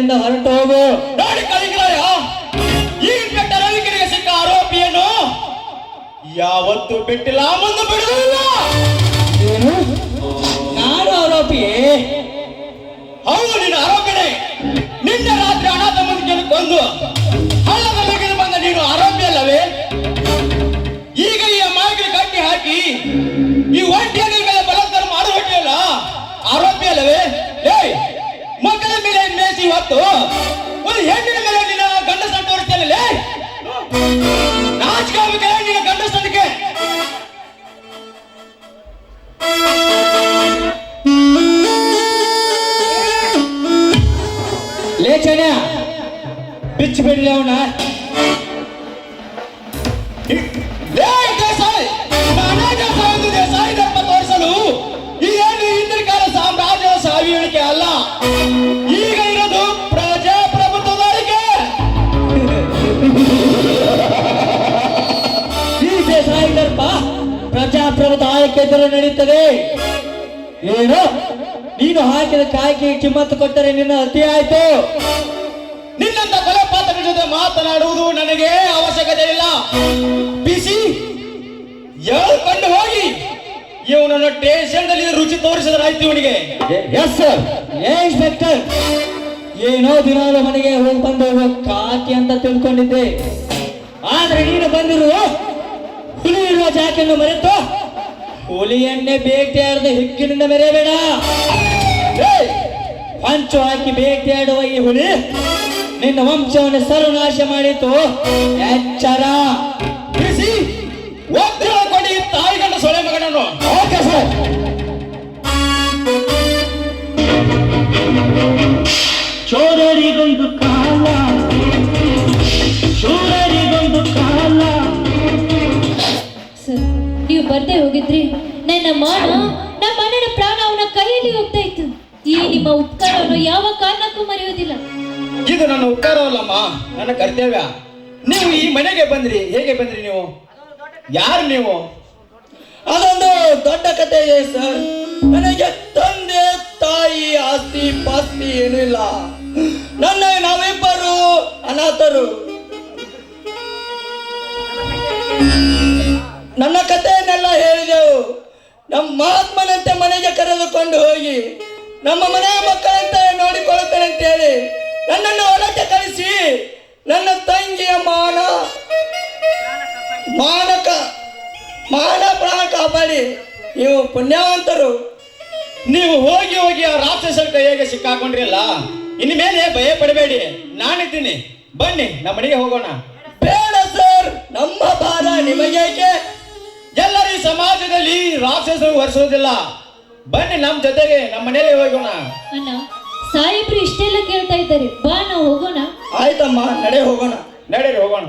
ಇಲ್ಲಿಂದ ಹೊರಟು ಹೋಗು. ನೋಡಿ ಕಲಿಕರಾಯ ಈ ಕೆಟ್ಟ ರವಿಕರಿಗೆ ಸಿಕ್ಕ ಆರೋಪಿಯನ್ನು? ಯಾವತ್ತು ಬಿಟ್ಟಿಲ್ಲ ಮುಂದೆ ಬಿಡುವುದಿಲ್ಲ. ಏನು? ನಾನು ಆರೋಪಿ ಹೌದು ನಿನ್ನ ಆರೋಪಿನೇ ನಿನ್ನೆ ರಾತ್ರಿ ಅನಾಥ ತಮ್ಮ ಕೊಂದು ಹೊತ್ತು ಒಂದು ಹೆಣ್ಣಿನ ಮೇಲೆ ನಿನ್ನ ಗಂಡಸ ತೋರಿಸ್ತೇನೆ ನಾಚಿಕಾಗಬೇಕಲ್ಲ ನಿನ್ನ ಗಂಡಸನಿಗೆ? ಲೇಚನ ಬಿಚ್ಚಿ ಬಿಡ್ಲಿ ಅವನ. ದೇಸಾಯಿ ದರ್ಪ ತೋರಿಸಲು ಇದೇನು ಹಿಂದಿನ ಕಾಲ ಸಾಮ್ರಾಜ್ಯದ ಸಾವಿಳಿಕೆ ಅಲ್ಲ. ಎದುರು ನಡೀತದೆ. ಏನು? ನೀನು ಹಾಕಿದ ಕಾಯ್ಕೆ ಕಿಮ್ಮತ್ತು ಕೊಟ್ಟರೆ ನಿನ್ನ ಅತಿ ಆಯ್ತು. ನಿನ್ನಂತ ಕೊಲೆ ಪಾತ್ರಗಳ ಜೊತೆ ಮಾತನಾಡುವುದು ನನಗೆ ಅವಶ್ಯಕತೆ ಇಲ್ಲ. ಬಿಸಿ ಕಂಡು ಹೋಗಿ. ಇವನನ್ನು ಅಲ್ಲಿ ರುಚಿ ತೋರಿಸಿದ್ರಾಯ್ತು ಇವನಿಗೆ. ಎಸ್ ಸರ್ ಏ ಇನ್ಸ್ಪೆಕ್ಟರ್ ಏನೋ ದಿನ ಮನೆಗೆ ಹೋಗಿ ಬಂದು ಕಾಕಿ ಅಂತ ತಿಳ್ಕೊಂಡಿದ್ದೆ. ಆದ್ರೆ ನೀನು ಬಂದಿರುವ ಹುಲಿ ಇರುವ ಜಾಕೆಯನ್ನು ಮರೆತು ಹುಲಿಯನ್ನೇ ಬೇಟೆಯಾಡದ ಹಿಕ್ಕಿನಿಂದ ಮೆರೆಯಬೇಡ! ಹೊಂಚು ಹಾಕಿ ಬೇಟೆಯಾಡುವ ಈ ಹುಲಿ ನಿನ್ನ ವಂಶವನ್ನು ಸರ್ವನಾಶ ಮಾಡಿತು. ಎಚ್ಚರ. ಬಿಸಿ ಒಂದು ಕೊಡಿ ತಾಯಿ ಗಂಡ ಸೊಳೆ ಮಗನನ್ನು. Okay sir. ಬರ್ದೇ ಹೋಗಿದ್ರಿ. ನನ್ನ ಮಾನ ನಮ್ಮ ಅಣ್ಣನ ಪ್ರಾಣ ಅವನ ಕೈಯಲ್ಲಿ ಹೋಗ್ತಾ ಇತ್ತು ಈ ನಿಮ್ಮ ಉಪಕಾರವನ್ನು ಯಾವ ಕಾರಣಕ್ಕೂ ಮರೆಯುವುದಿಲ್ಲ. ಇದು ನನ್ನ ಉಪಕಾರವಲ್ಲಮ್ಮ ನನ್ನ ಕರ್ತವ್ಯ. ನೀವು ಈ ಮನೆಗೆ ಬಂದ್ರಿ ಹೇಗೆ ಬಂದ್ರಿ ನೀವು? ಯಾರು ನೀವು? ಅದೊಂದು ದೊಡ್ಡ ಕತೆ ಇದೆ ಸರ್. ನನಗೆ ತಂದೆ ತಾಯಿ ಆಸ್ತಿ ಪಾಸ್ತಿ ಏನೂ ಇಲ್ಲ ನನ್ನ ನಾವಿಬ್ಬರು ಅನಾಥರು. ನನ್ನ ಕಥೆಯನ್ನೆಲ್ಲ ಹೇಳಿದೆವು. ನಮ್ಮ ಮಹಾತ್ಮನಂತೆ ಮನೆಗೆ ಕರೆದುಕೊಂಡು ಹೋಗಿ, ನಮ್ಮ ಮನೆಯ ಮಕ್ಕಳಂತೆ ನೋಡಿಕೊಳ್ಳುತ್ತೇನೆ ಅಂತ ಹೇಳಿ ನನ್ನನ್ನು ಹೊಲಕ್ಕೆ ಕಳಿಸಿ ನನ್ನ ತಂಗಿಯ ಮಾನ, ಮಾನಕ, ಮಾನ ಪ್ರಾಣ ಕಾಪಾಡಿ. ನೀವು ಪುಣ್ಯವಂತರು. ನೀವು ಹೋಗಿ ಹೋಗಿ ಆ ರಾಕ್ಷಸರ ಕೈಯಾಗೆ ಸಿಕ್ಕಾಕೊಂಡಿರಲ್ಲ ಇನ್ನು ಮೇಲೆ ಭಯ ಪಡಬೇಡಿ. ನಾನಿದ್ದೀನಿ. ಬನ್ನಿ, ನಮ್ಮ ಮನೆಗೆ ಹೋಗೋಣ. ಬೇಡ ಸರ್, ನಮ್ಮ ಭಾರ ನಿಮಗೇಕೆ? ಸಮಾಜದಲ್ಲಿ ರಾಕ್ಷಸರು ಹೊರಿಸೋದಿಲ್ಲ ಬನ್ನಿ ನಮ್ ಜೊತೆಗೆ ನಮ್ಮ ಮನೇಲಿ ಹೋಗೋಣ. ಅಣ್ಣ ಸಾಹೇಬ್ರು ಇಷ್ಟೆಲ್ಲ ಕೇಳ್ತಾ ಇದ್ದಾರೆ. ಬಾ ನಾವು ಹೋಗೋಣ. ಆಯ್ತಮ್ಮ ನಡೆ ಹೋಗೋಣ. ನಡೆ ಹೋಗೋಣ.